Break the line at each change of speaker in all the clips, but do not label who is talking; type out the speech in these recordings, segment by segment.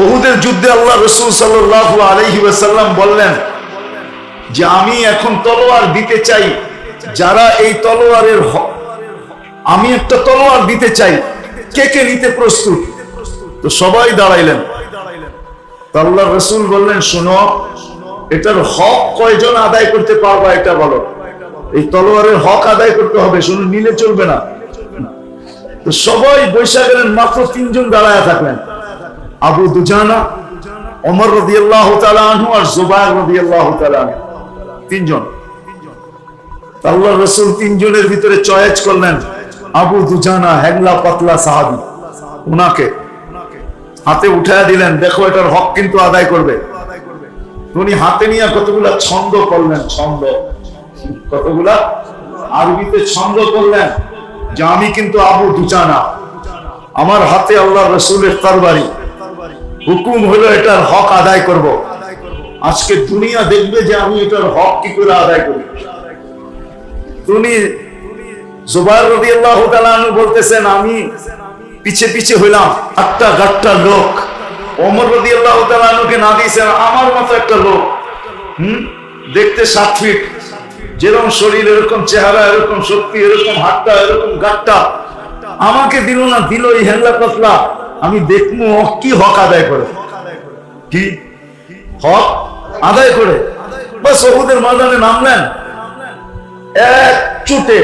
ওহুদের যুদ্ধে আল্লাহ রসুল সাল্লাহ আলহি ওয়াসাল্লাম বললেন যে আমি এখন তলোয়ার দিতে চাই। যারা এই তলোয়ারের আমি একটা তলোয়ার দিতে চাই। কে কে নিতে প্রস্তুত? তো সবাই দাঁড়াইলেন। আল্লাহ রসুল বললেন, শোনো, এটার হক কয়জন আদায় করতে পারবা এটা বলো। এই তলোয়ারের হক আদায় করতে হবে শুনুন নিলে চলবে না। তো সবাই বৈশা গেলেন মাত্র তিনজন দাঁড়ায় থাকলেন। আবু দুজানা অমর রদি আল্লাহ আর রদি আল্লাহ তিনজন। আল্লাহ রসুল তিনজনের ভিতরে চয়েস করলেন আবু দুজানা হ্যাংলা পাতলা সাহাবি। উনাকে। হাতে উঠায় দিলেন, দেখো, এটার হক কিন্তু আদায় করবে। উনি হাতে নিয়ে কতগুলা ছন্দ করলেন, ছন্দ। কতগুলা? আরবিতে ছন্দ করলেন, যে আমি কিন্তু আবু দুজানা, আমার হাতে আল্লাহ রসুলের তরবারি। হুকুম হলো এটার হক আদায় করব। আজকে দুনিয়া দেখবে যে আমি এটার হক কি করে আদায় করি। তুমি রাদিয়াল্লাহু তাআলা আনহু বলতেছেন, আমি পিছে পিছে হইলাম আটটা গাট্টা লোক। ওমর রাদিয়াল্লাহু তাআলা আনহুকে না দিয়েছেন, আমার মতো একটা লোক। হুম? দেখতে সাত ফিট। যেরকম শরীর, এরকম চেহারা, এরকম শক্তি, এরকম হাতটা, এরকম গাট্টা। আমাকে দিল না, দিল এই হেল্লা পাতলা। আমি দেখব কি হক আদায় করে। কি? হক আদায় করে। বা সবুদের ময়দানে নামলেন। এক চুটে,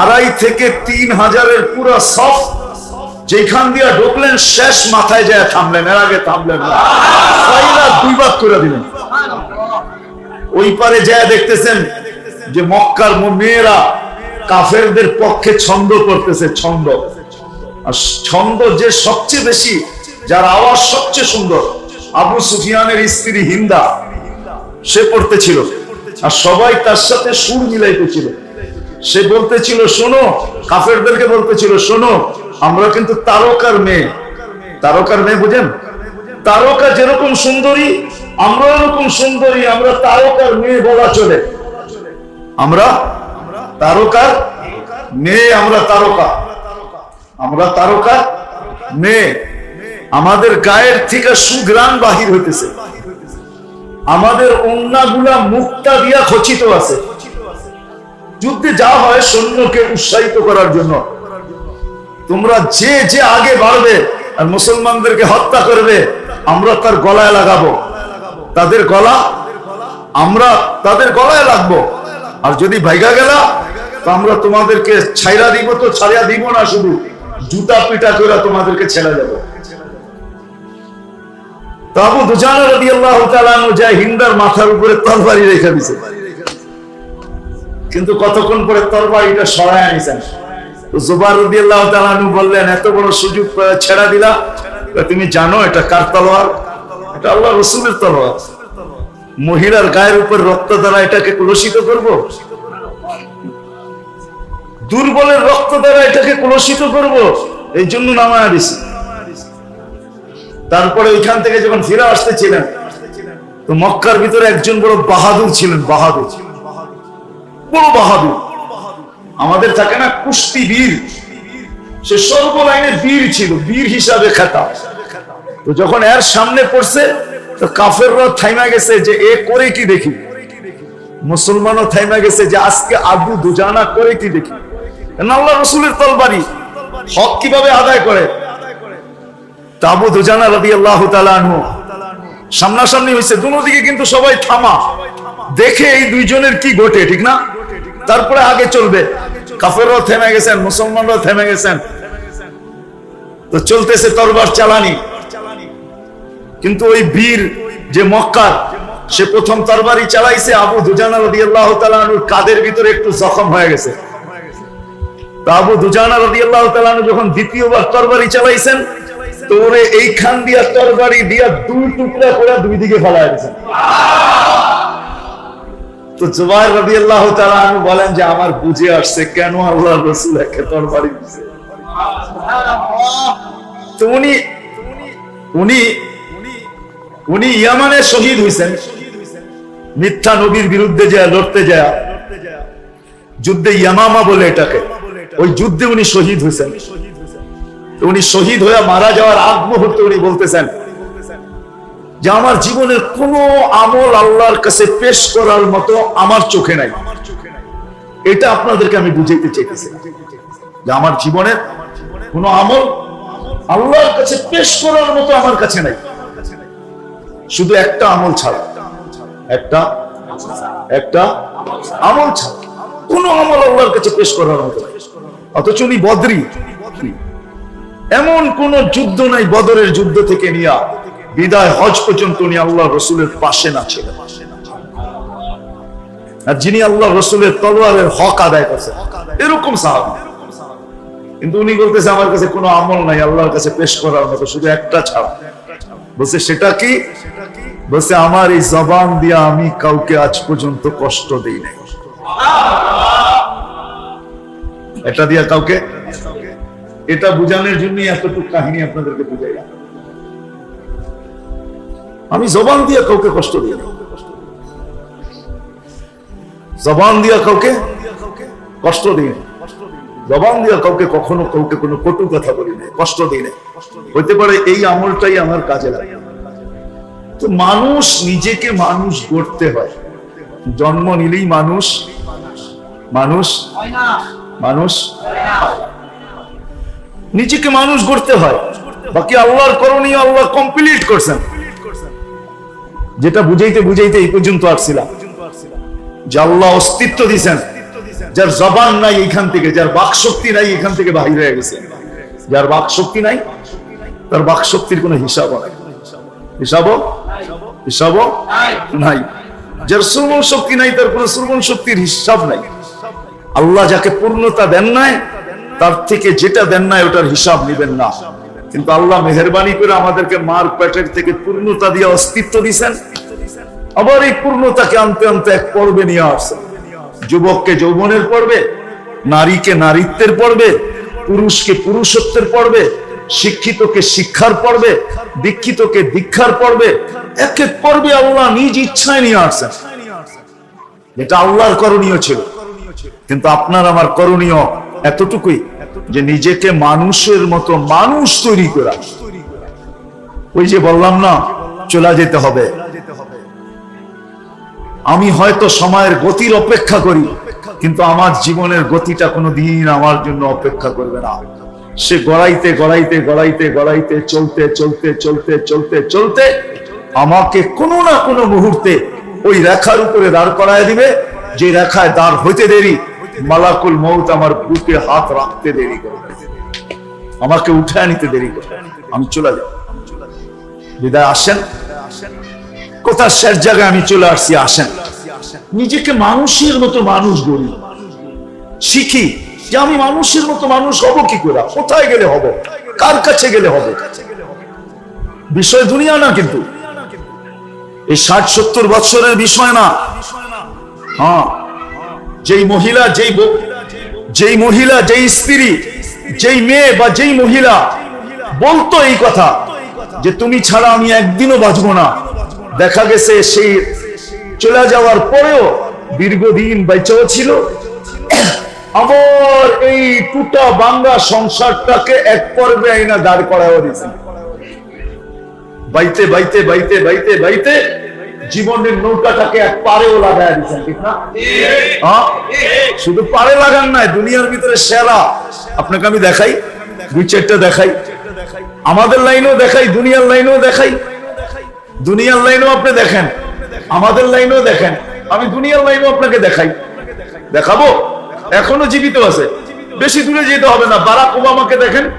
আড়াই থেকে তিন হাজারের পুরো সফ যেখান দিয়া ঢুকলেন, শেষ মাথায় যায় থামলেন, এর আগে থামলেন দুই ভাগ করে দিলেন। ওই পারে যায় দেখতেছেন যে মক্কার মেয়েরা কাফেরদের পক্ষে ছন্দ করতেছে, ছন্দ। আর ছন্দ যে সবচেয়ে বেশি, যার আওয়াজ সবচেয়ে সুন্দর, আবু সুফিয়ানের স্ত্রী হিন্দা, সে পড়তেছিল। আর সবাই তার সাথে সুর মিলাইতেছিল সে বলতেছিল, শোনো, কাফেরদেরকে বলতেছিল, শোনো, আমরা কিন্তু তারকার মেয়ে। তারকার মেয়ে বুঝেন? তারকা যেরকম সুন্দরী, আমরা এরকম সুন্দরী, আমরা তারকার মেয়ে বলা চলে। আমরা তারকার মেয়ে, আমরা তারকা। আমরা তারকা? মেয়ে আমাদের গায়ের থেকে সুগ্রাণ বাহির হইতেছে। আমাদের অন্যগুলা মুক্তা দিয়া খচিত আছে। যুদ্ধে যা হয় সৈন্যকে উৎসাহিত করার জন্য। তোমরা যে যে আগে বাড়বে আর মুসলমানদেরকে হত্যা করবে, আমরা তার গলায় লাগাবো। তাদের গলা, আমরা তাদের গলায় লাগবো। আর যদি ভাইগা গেলা, তো আমরা তোমাদেরকে ছাইরা দিব তো ছাড়িয়া দিব না শুধু। জুতা পিটা করে তোমাদেরকে তো আবু দুজানা যায় হিন্দার মাথার উপরে তরবারি রেখে দিছে। কিন্তু কতক্ষণ পরে তরবারিটা সরায় আনিছেন? রাদিয়াল্লাহু তাআলা বললেন, এত বড় সুযোগ ছেড়া দিলা। তুমি জানো এটা কার তলোয়ার? এটা আল্লাহ রাসূলের তলোয়ার। মহিলার গায়ের উপর রক্ত দ্বারা এটাকে কলুষিত করব? দুর্বলের রক্ত দ্বারা এটাকে কলুষিত করব, এই জন্য নামায় দিছি। তারপরে ওইখান থেকে যখন ফিরে আসতেছিলেন, তো মক্কার ভিতরে একজন বড় বাহাদুর ছিলেন, বাহাদুর। বড় বাহাদুর। আমাদের থাকে না কুস্তি বীর। সে সর্বলাইনে বীর ছিল, বীর হিসাবে খেতা তো যখন এর সামনে পড়ছে, তো কাফেররা থাইমা গেছে যে, এ করে কি দেখি? মুসলমানও থাইমা গেছে যে, আজকে আবু দুজানা করে কি দেখি? আল্লাহ রসুলের তলবারি। হক কীভাবে আদায় করে? তাবু দুজানা আল্লাহ সামনাসামনি হয়েছে কিন্তু সবাই থামা। দেখে এই দুইজনের কি ঘটে, ঠিক না? তারপরে আগে চলবে। থেমে গেছেন, মুসলমানরাও থেমে গেছেন। তো চলতেছে তরবার চালানি। কিন্তু ওই বীর যে মক্কার, সে প্রথম তরবারি চালাইছে আবু দুজানা রাদি আল্লাহ কাদের ভিতরে একটু জখম হয়ে গেছে। আবু দুজানা রাদি আল্লাহ যখন দ্বিতীয়বার তরবারি চালাইছেন এইখান দিয়া তরবারি দিয়া দুই টুকরা করে দুই দিকে ফেলা আমার বুঝে আসছে কেন আল্লাহ রসুল একে উনি ইয়ামানে শহীদ হয়েছেন মিথ্যা নবীর বিরুদ্ধে যায়, লড়তে যায়। যুদ্ধে ইয়ামামা বলে এটাকে। ওই যুদ্ধে উনি শহীদ হয়েছেন। উনি শহীদ হয়ে মারা যাওয়ার আগ মুহূর্তে উনি বলতেছেন যে, আমার জীবনের কোনো আমল আল্লাহর কাছে পেশ করার মতো আমার চোখে নাই। এটা আপনাদেরকে আমি বুঝাইতে চাইতেছি। যে, আমার জীবনের কোনো আমল আল্লাহর কাছে পেশ করার মতো আমার কাছে নাই। শুধু একটা আমল ছাড়া। একটা একটা আমল ছাড়া। কোন আমল আল্লাহর কাছে পেশ করার মতো নাই। অথচ উনি বদরি। এমন কোন যুদ্ধ নাই বদরের যুদ্ধ থেকে নিয়া বিদায়, হজ পর্যন্ত উনি আল্লাহ রসুলের পাশে না ছিলেন আর যিনি আল্লাহ রসুলের তলোয়ারের হক আদায় করছেন এরকম সাহাবি। কিন্তু উনি বলতেছে, আমার কাছে কোনো আমল নাই, আল্লাহর কাছে পেশ করার মতো, শুধু একটা ছাড়া। বলছে, সেটা কি? বলছে, আমার এই জবান দিয়ে আমি কাউকে আজ পর্যন্ত কষ্ট দেই নাই। এটা দিয়া কাউকে, এটা বুঝানোর জন্য এতটুকু কাহিনী আপনাদেরকে বুঝাইলাম। আমি জবান দিয়ে কাউকে কষ্ট দিই না। জবান দিয়া কাউকে কষ্ট দিই জবান দিয়া কাউকে কখনো কাউকে কোনো কটু কথা বলি না, কষ্ট দিই না। হইতে পারে এই আমলটাই আমার কাজে লাগে। তো মানুষ নিজেকে মানুষ গড়তে হয়। জন্ম নিলেই মানুষ মানুষ মানুষ, নিজেকে মানুষ গড়তে হয়। বাকি আল্লাহর করণীয় আল্লাহ কমপ্লিট করছেন। যেটা বুঝাইতে বুঝাইতে এই পর্যন্ত আসছিলাম। যে আল্লাহ অস্তিত্ব দিছেন, যার জবান নাই এখান থেকে, যার বাক শক্তি নাই এখান থেকে বাহির হয়ে গেছে। যার বাক শক্তি নাই, তার বাক শক্তির কোনো হিসাব নাই। হিসাব হিসাব নাই। যার শ্রবণ শক্তি নাই, তার কোনো শ্রবণ শক্তির হিসাব নাই। আল্লাহ যাকে পূর্ণতা দেন নাই, তার থেকে যেটা দেন নাই ওটার হিসাব নিবেন না। কিন্তু আল্লাহ মেহরবানি করে আমাদেরকে মার পেটের থেকে পূর্ণতা দিয়ে অস্তিত্ব দিছেন আবার এই পূর্ণতাকে আনতে আনতে এক পর্বে নিয়ে আসছেন। যুবককে যৌবনের পর্বে, নারীকে নারীত্বের পর্বে, পুরুষকে পুরুষত্বের পর্বে, শিক্ষিতকে শিক্ষার পর্বে, দীক্ষিতকে দীক্ষার পর্বে, এক এক পর্বে আল্লাহ নিজ ইচ্ছায় নিয়ে আসছেন। যেটা আল্লাহর করণীয় ছিল। কিন্তু আপনার আমার করণীয় এতটুকুই যে নিজেকে মানুষের মতো মানুষ তৈরি করা। ওই যে বললাম না, চলে যেতে হবে। আমি হয়তো সময়ের গতির অপেক্ষা করি, কিন্তু আমার জীবনের গতিটা কোনো দিন আমার জন্য অপেক্ষা করবে না। সে গড়াইতে গড়াইতে গড়াইতে গড়াইতে চলতে চলতে চলতে চলতে চলতে আমাকে কোনো না কোনো মুহূর্তে ওই রেখার উপরে দাঁড় করায় দিবে। যে রেখায় দাঁড় হইতে দেরি মালাকুল মৌত আমার বুকে হাত রাখতে দেরি করবে আমাকে উঠায় নিতে দেরি করবে আমি চলে যাব বিদায় আসেন। কোথার শেষ জায়গায় আমি চলে আসছি, আসেন। নিজেকে মানুষের মতো মানুষ গড়ি শিখি যে আমি মানুষের মতো মানুষ হব কি করে? কোথায় গেলে হব? কার কাছে গেলে হবে? বিষয় দুনিয়া না কিন্তু। এই ষাট সত্তর বছরের বিষয় না। হ্যাঁ। যেই মহিলা, যেই যেই মহিলা, যেই স্ত্রী, যেই মেয়ে বা যেই মহিলা, বলতো এই কথা যে তুমি ছাড়া আমি একদিনও বাঁচবো না। দেখা গেছে সেই চলে যাওয়ার পরেও দীর্ঘদিন বেঁচেও ছিল। আবার এই টুটা বাংলা সংসারটাকে এক পর্বে আইনা দাঁড় করাও দিয়েছে। বাইতে বাইতে বাইতে বাইতে বাইতে জীবনের নৌকাটাকে এক পারেও লাগায় দিচ্ছেন ঠিক না? হ্যাঁ? শুধু পারে লাগান নাই, দুনিয়ার ভিতরে সেরা। আপনাকে আমি দেখাই, দুই চারটা দেখাই। আমাদের লাইনেও দেখাই, দুনিয়ার লাইনেও দেখাই। দুনিয়ার লাইনেও আপনি দেখেন, আমাদের লাইনেও দেখেন। আমি দুনিয়ার লাইনেও আপনাকে দেখাই। দেখাবো? এখনও জীবিত আছে। বেশি দূরে যেতে হবে না। বারাক ওবামাকে দেখেন।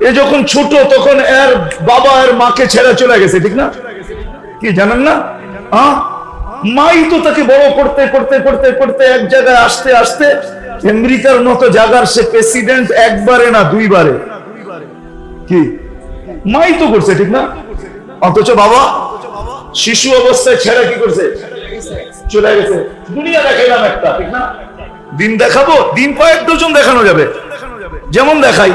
এ যখন ছোট, তখন এর বাবা, এর মাকে ছেড়ে চলে গেছে, ঠিক না? কি জানেন না? মাই তো তাকে বড় করতে করতে করতে করতে এক জায়গায় আসতে আসতে আমেরিকার মতো জায়গার সে প্রেসিডেন্ট একবারে না, দুইবারে। কি? মাই তো করছে, ঠিক না? অথচ বাবা, শিশু অবস্থায় ছেড়ে কি করছে? চলে গেছে। দুনিয়া দেখাইলাম একটা, ঠিক না? দিন দেখাবো, দিন কয়েক ডজন দেখানো যাবে। যেমন দেখাই,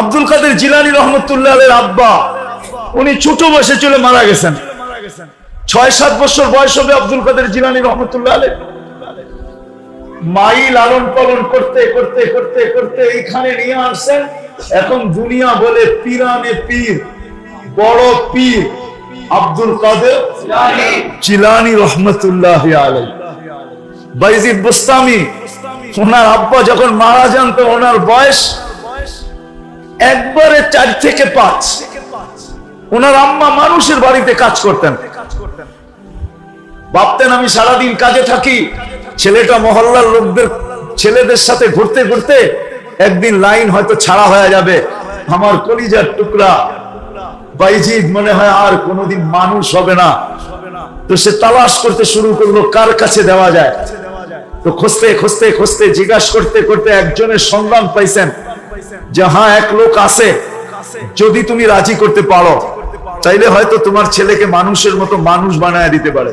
আব্দুল কাদের জিলানি রহমতুল্লাহ আব্বা, উনি ছোট বয়সে চলে মারা গেছেন। ছয়, সাত বছর বয়স হবে আব্দুল কাদের জিলানি রহমতুল্লাহ আলের মাই লালন পালন করতে করতে করতে করতে এইখানে নিয়ে আসছেন। এখন দুনিয়া বলে পিরানে পীর, বড় পীর আব্দুল কাদের চিলানি রহমতুল্লাহ আলাই বাইজিদ বুস্তামি, ওনার আব্বা যখন মারা যান, তো ওনার বয়স একবারে চার থেকে পাঁচ। ওনার আম্মা মানুষের বাড়িতে কাজ করতেন। ভাবতেন আমি সারাদিন কাজে থাকি, ছেলেটা মহল্লার লোকদের, ছেলেদের সাথে ঘুরতে ঘুরতে একদিন লাইন হয়তো ছাড়া হয়ে যাবে। আমার কলিজার টুকরা। বাইজিদ মনে হয় আর কোনোদিন মানুষ হবে না। তো সে তালাশ করতে শুরু করল, কার কাছে দেওয়া যায়? তো খুঁজতে খুঁজতে খুঁজতে জিজ্ঞাসা করতে করতে একজনের সন্ধান পাইছেন, যে হ্যাঁ এক লোক আছে, যদি তুমি রাজি করতে পারো। তাইলে হয়তো তোমার ছেলেকে মানুষের মতো মানুষ বানায় দিতে পারে।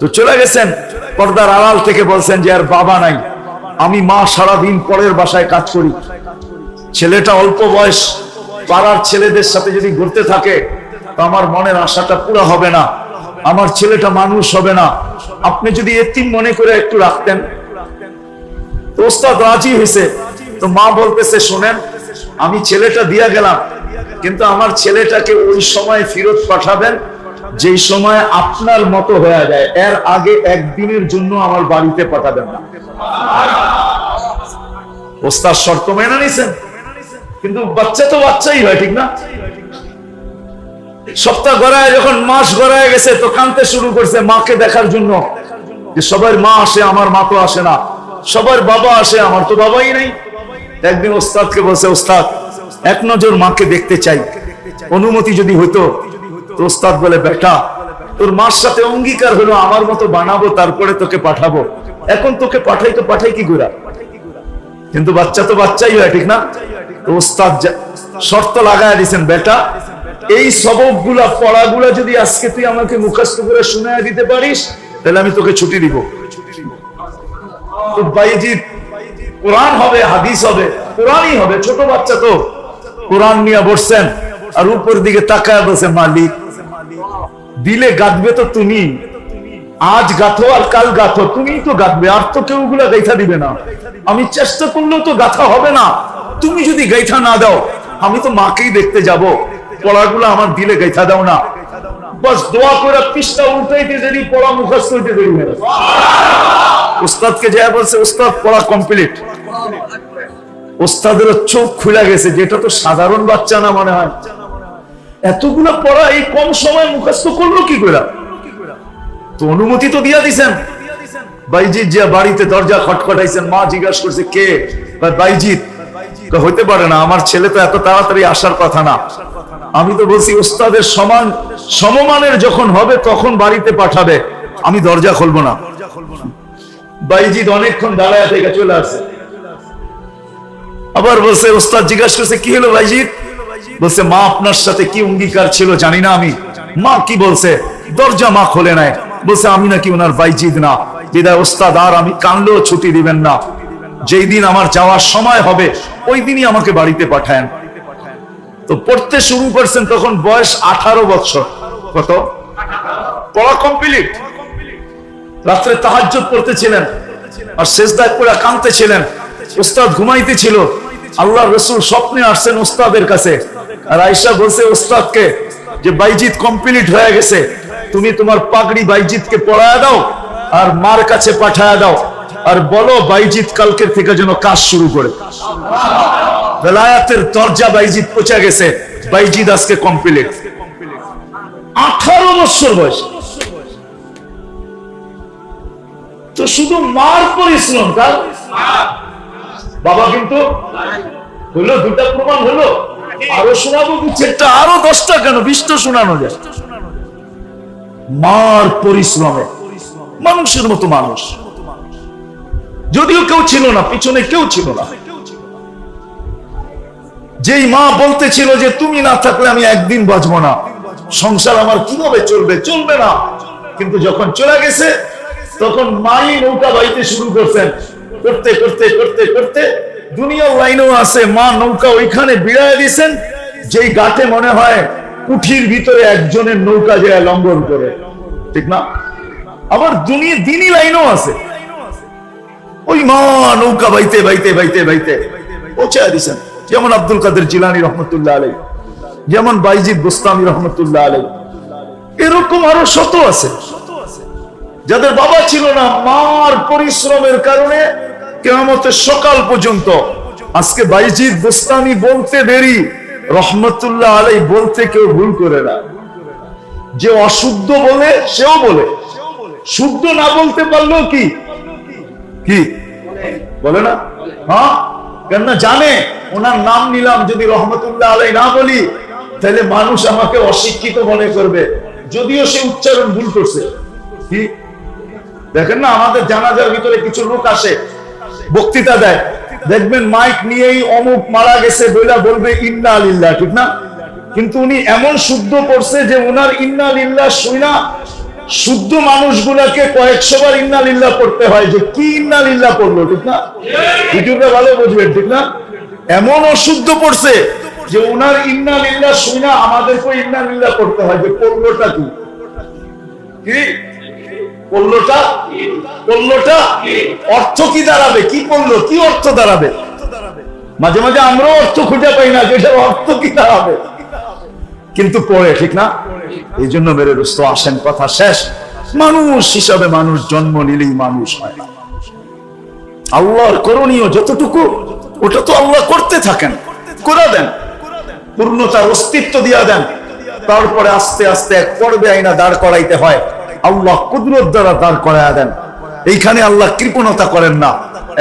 তো চলে গেছেন পর্দার আড়াল থেকে বলছেন যে, আর বাবা নাই, আমি মা সারাদিন পরের বাসায় কাজ করি। ছেলেটা অল্প বয়স, পাড়ার ছেলেদের সাথে যদি ঘুরতে থাকে, তো আমার মনের আশাটা পুরো হবে না, আমার ছেলেটা মানুষ হবে না। আপনি যদি এতিম মনে করে একটু রাখতেন। তো ওস্তাদ রাজি হয়েছে তো মা বলতেছে, শোনেন, আমি ছেলেটা দিয়া গেলাম কিন্তু আমার ছেলেটাকে ওই সময় ফেরত পাঠাবেন, যেই সময় আপনার মতো হয়ে যায়। এর আগে একদিনের জন্য আমার বাড়িতে পাঠাবেন না। ওস্তাদ শর্ত মেনে নিছেন? কিন্তু বাচ্চা তো বাচ্চাই হয়, ঠিক না? সপ্তাহ গড়ায়, যখন মাস গড়ায় গেছে, তো কানতে শুরু করছে মাকে দেখার জন্য। যে সবার মা আসে, আমার মা তো আসে না। সবার বাবা আসে, আমার তো বাবাই নাই। একদিন ওস্তাদকে বলছে, ওস্তাদ এক নজর মাকে দেখতে চাই। অনুমতি যদি হইতো তো ওস্তাদ বলে, বেটা, তোর মার সাথে অঙ্গীকার হলো, আমার মতো বানাবো, তারপরে তোকে পাঠাবো। এখন তোকে পাঠাই তো পাঠাই কি গোরা কিন্তু বাচ্চা তো বাচ্চাই হয়, ঠিক না? ওস্তাদ শর্ত লাগায় দিছেন, বেটা, এই সবকগুলা পড়াগুলা যদি আজকে তুই আমাকে মুখস্থ করে শুনে দিতে পারিস, তাহলে আমি তোকে ছুটি দিব। তো বাইজিৎ কোরআন হবে, হাদিস হবে, কোরআনই হবে, ছোট বাচ্চা তো। কোরআন নিয়ে বসছেন, আর উপর দিকে তাকায় বসে মালিক, দিলে গাঁথবে তো তুমি। আজ গাথো আর কাল গাথো তুমি তো গাঁথবে, আর তো কেউ গুলা গাইথা দিবে না। আমি চেষ্টা করলেও তো গাথা হবে না। তুমি যদি গাইথা না দাও, আমি তো মাকেই দেখতে যাব। পড়াগুলো আমার দিলে গাইথা দাও না। বাস দোয়া করে পৃষ্ঠা উল্টাইতে দেরি, পড়া মুখস্থ হইতে দেরি। উস্তাদকে যা বলছে উস্তাদ পড়া কমপ্লিট ওস্তাদের চোখ খুলে গেছে, যেটা তো সাধারণ বাচ্চা না মনে হয়। এতগুলো পড়া এই কম সময় মুখস্থ করল কি করে? তো অনুমতি তো দিয়া দিছেন। বাড়িতে দরজা খটখটাইছেন, মা জিজ্ঞাসা করছে, কে? হইতে পারে না, আমার ছেলে তো এত তাড়াতাড়ি আসার কথা না। আমি তো বলছি, ওস্তাদের সমান সমমানের যখন হবে, তখন বাড়িতে পাঠাবে। আমি দরজা খুলবো না। বাইজিৎ অনেকক্ষণ দাঁড়ায় থেকে চলে আসছে। আবার বলছে ওস্তাদ জিজ্ঞাসা করছে, কি হলো ভাইজিৎ বলছে, মা আপনার সাথে কি অঙ্গীকার ছিল জানি না আমি। মা কি বলছে, দরজা মা খোলে নাই। বলছে, আমি নাকি ওনার বাইজিদ না। বিদায় ওস্তাদ আর আমি কানলেও ছুটি দিবেন না। যেই দিন আমার যাওয়ার সময় হবে, ওই দিনই আমাকে বাড়িতে পাঠায়েন। তো পড়তে শুরু করছেন তখন বয়স আঠারো বছর। কত? পড়া কমপ্লিট। রাত্রে তাহাজ্জুদ পড়তেছিলেন, আর শেষদায় পড়ে উস্তাদ ঘুমাইতেছিল। আল্লাহ রসুল স্বপ্নে আসছেন উস্তাদের কাছে। আর আয়সা বলছে উস্তাদকে যে বাইজিৎ কমপ্লিট হয়ে গেছে, তুমি তোমার পাগড়ি বাইজিৎকে পড়ায় দাও আর মার কাছে পাঠায় দাও। আর বলো বাইজিৎ কালকের থেকে যেন কাজ শুরু করে। বেলায়াতের দরজা বাইজিৎ পৌঁছে গেছে। বাইজিৎ আজকে কমপ্লিট আঠারো বছর বয়স। তো শুধু মার পরিশ্রম তার বাবা কিন্তু হলো, দুটা প্রমাণ হলো। আরও শোনাবো চেষ্টা আরও দশটা কেন? বিশটা শোনানো যায়। মার পরিশ্রমে। মানুষের মতো মানুষ। যদিও কেউ ছিল না, পিছনে কেউ ছিল না। যেই মা বলতেছিল যে, তুমি না থাকলে আমি একদিন বাঁচবো না। সংসার আমার কীভাবে চলবে? চলবে না। কিন্তু যখন চলে গেছে, তখন মাই নৌকা বাইতে শুরু করছেন। করতে করতে করতে করতে দুনিয়ার লাইনেও আছে, মা নৌকা ওইখানে বিড়ায় দিয়েছেন যেই গাটে মনে হয় কুঠির ভিতরে একজনের নৌকা যায় লঙ্ঘন করে। ঠিক না? আবার দুনিয়া দিনই লাইনও আছে। ওই মা নৌকা বাইতে বাইতে বাইতে বাইতে পৌঁছায় দিছেন। যেমন আব্দুল কাদের জিলানি রহমতুল্লাহ আলাই যেমন বাইজিদ গোস্তামি রহমতুল্লাহ আলাই এরকম আরও শত আছে। যাদের বাবা ছিল না, মার পরিশ্রমের কারণে কেমতের সকাল পর্যন্ত। আজকে বাইজিদ গোস্তামি বলতে দেরি, রহমতুল্লাহ আলাই বলতে কেউ ভুল করে না। যে অশুদ্ধ বলে, সেও বলে। শুদ্ধ না বলতে পারলেও কি? কি? বলে না? হ্যাঁ? কেননা জানে, ওনার নাম নিলাম যদি রহমতুল্লাহ আলাই না বলি, তাহলে মানুষ আমাকে অশিক্ষিত মনে করবে। যদিও সে উচ্চারণ ভুল করছে। কি? দেখেন না, আমাদের জানাজার ভিতরে কিছু লোক আসে। বক্তৃতা দেয়। দেখবেন মাইক নিয়েই অমুক মারা গেছে বইলা বলবে, ইন্না আলিল্লাহ ঠিক না? কিন্তু উনি এমন শুদ্ধ করছে যে উনার ইন্না লিল্লাহ শুইনা শুদ্ধ মানুষগুলাকে কয়েকশো ইন্না লিল্লাহ করতে হয় যে কি ইন্না লিল্লাহ করল ঠিক না? ভিডিওটা ভালো বুঝবেন, ঠিক না? এমন অশুদ্ধ পড়ছে যে উনার ইন্না লিল্লাহ শুইনা আমাদেরকে ইন্না লিল্লাহ করতে হয় যে করলোটা কি? পড়লোটা পড়লোটা অর্থ কি দাঁড়াবে? কি পড়ল কি অর্থ দাঁড়াবে? মাঝে মাঝে আমরাও অর্থ খুঁজে পাই না যে অর্থ কি দাঁড়াবে। কিন্তু পড়ে, ঠিক না? এই জন্য মেরে রুস্ত, আসেন, কথা শেষ। মানুষ হিসাবে মানুষ, জন্ম নিলেই মানুষ হয়। না আল্লাহর করণীয় যতটুকু, ওটা তো আল্লাহ করতে থাকেন, করে দেন। পূর্ণতার অস্তিত্ব দিয়া দেন। তারপরে আস্তে আস্তে এক পর্বে আইনা দাঁড় করাইতে হয়। আল্লাহ কুদরত দ্বারা দাঁড় করাইয়া দেন। এইখানে আল্লাহ কৃপণতা করেন না।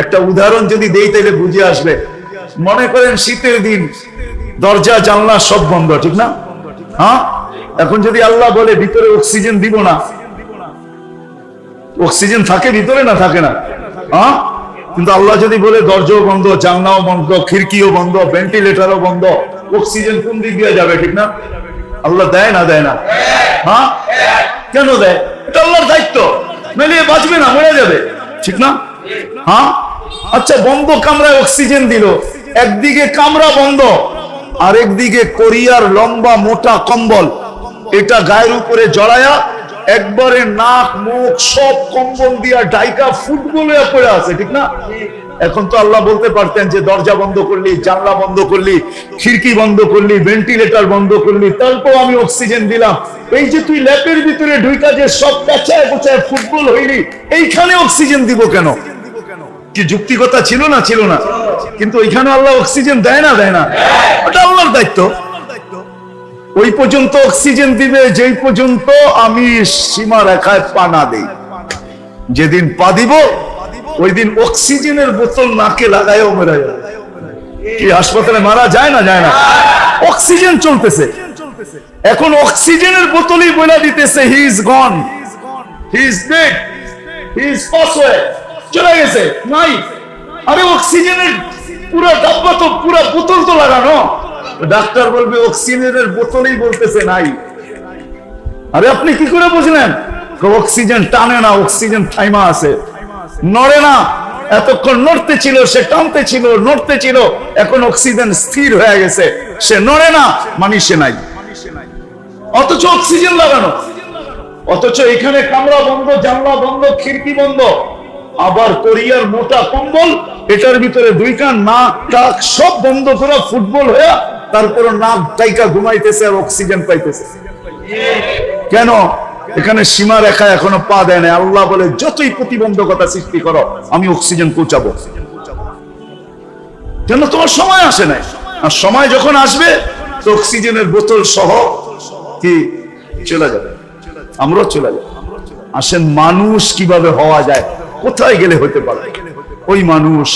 একটা উদাহরণ যদি দেই তাইলে বুঝে আসবে। মনে করেন শীতের দিন, দরজা, জানলা সব বন্ধ, ঠিক না? হ্যাঁ? এখন যদি আল্লাহ বলে ভিতরে অক্সিজেন দিব না, অক্সিজেন থাকে ভিতরে না থাকে না? হ্যাঁ? কিন্তু আল্লাহ যদি বলে দরজাও বন্ধ, জানলাও বন্ধ, খিড়কিও বন্ধ, ভেন্টিলেটরও বন্ধ, অক্সিজেন কোন দিক দিয়ে যাবে, ঠিক না? আল্লাহ দেয় না দেয় না? হ্যাঁ? কেন দেয়? আল্লাহর দায়িত্ব। নইলে বাঁচবে না, মরে যাবে। ঠিক না? হ্যাঁ? আচ্ছা বন্ধ কামরায় অক্সিজেন দিল। একদিকে কামরা বন্ধ, আরেকদিকে কোরিয়ার লম্বা মোটা কম্বল। এটা গায়ের উপরে জড়ায়া একবারে নাক, মুখ সব কম্বল দিয়া ডাইকা ফুটবল পড়ে আছে, ঠিক না? এখন তো আল্লাহ বলতে পারতেন যে দরজা বন্ধ করলি, জানলা বন্ধ করলি, খিড়কি বন্ধ করলি ভেন্টিলেটর বন্ধ করলি, তারপর আমি অক্সিজেন দিলাম। এই যে তুই ল্যাপের ভিতরে ঢুইকা যে সব পেঁচায় পোচায় ফুটবল হইলি, এইখানে অক্সিজেন দিব কেন? কি যুক্তিকতা ছিল না? ছিল না। কিন্তু ওইখানে আল্লাহ অক্সিজেন দেয় না দেয় না? ওটা আল্লাহর দায়িত্ব। ওই পর্যন্ত অক্সিজেন দিবে, যেই পর্যন্ত আমি সীমা রেখায় পা না দেই। যেদিন পা দিব ওই দিন অক্সিজেনের বোতল নাকে লাগায়ও মেরা যাবে কি, হাসপাতালে মারা যায় না? যায় না। অক্সিজেন চলতেছে। এখন অক্সিজেনের বোতলই বলে দিতেছে, he is gone. He is dead. He is চলে গেছে। নাই। আরে অক্সিজেনের পুরো ডাব্বা তো, পুরো বোতল তো লাগানো। ডাক্তার বলবে, অক্সিজেনের বোতলই বলতেছে নাই। আরে আপনি কি করে বুঝলেন? অক্সিজেন টানে না, অক্সিজেন থাইমা আছে। নড়ে না। এতক্ষণ নড়তে ছিল, সে টানতে ছিল, নড়তে ছিল, এখন অক্সিজেন স্থির হয়ে গেছে। সে নড়ে না মানে সে নাই। অথচ অক্সিজেন লাগানো। অথচ এখানে কামরা বন্ধ, জানলা বন্ধ, খিড়কি বন্ধ। আবার কোরিয়ার মোটা কম্বল, এটার ভিতরে দুই কান নাক, টাক সব বন্ধ করে ফুটবল হয়ে তারপর নাক টাইকা ঘুমাইতেছে আর অক্সিজেন পাইতেছে। কেন? এখানে সীমা রেখা এখনও পা দেয় না আল্লাহ বলে, যতই প্রতিবন্ধকতা সৃষ্টি করো, আমি অক্সিজেন পৌঁছাবো। কেন তোমার সময় আসে নাই? আর সময় যখন আসবে, তো অক্সিজেনের বোতল সহ কি চলে যাবে? আমরাও চলে যাব। আসেন, মানুষ কীভাবে হওয়া যায়? কোথায় গেলে হতে পারে? ওই মানুষ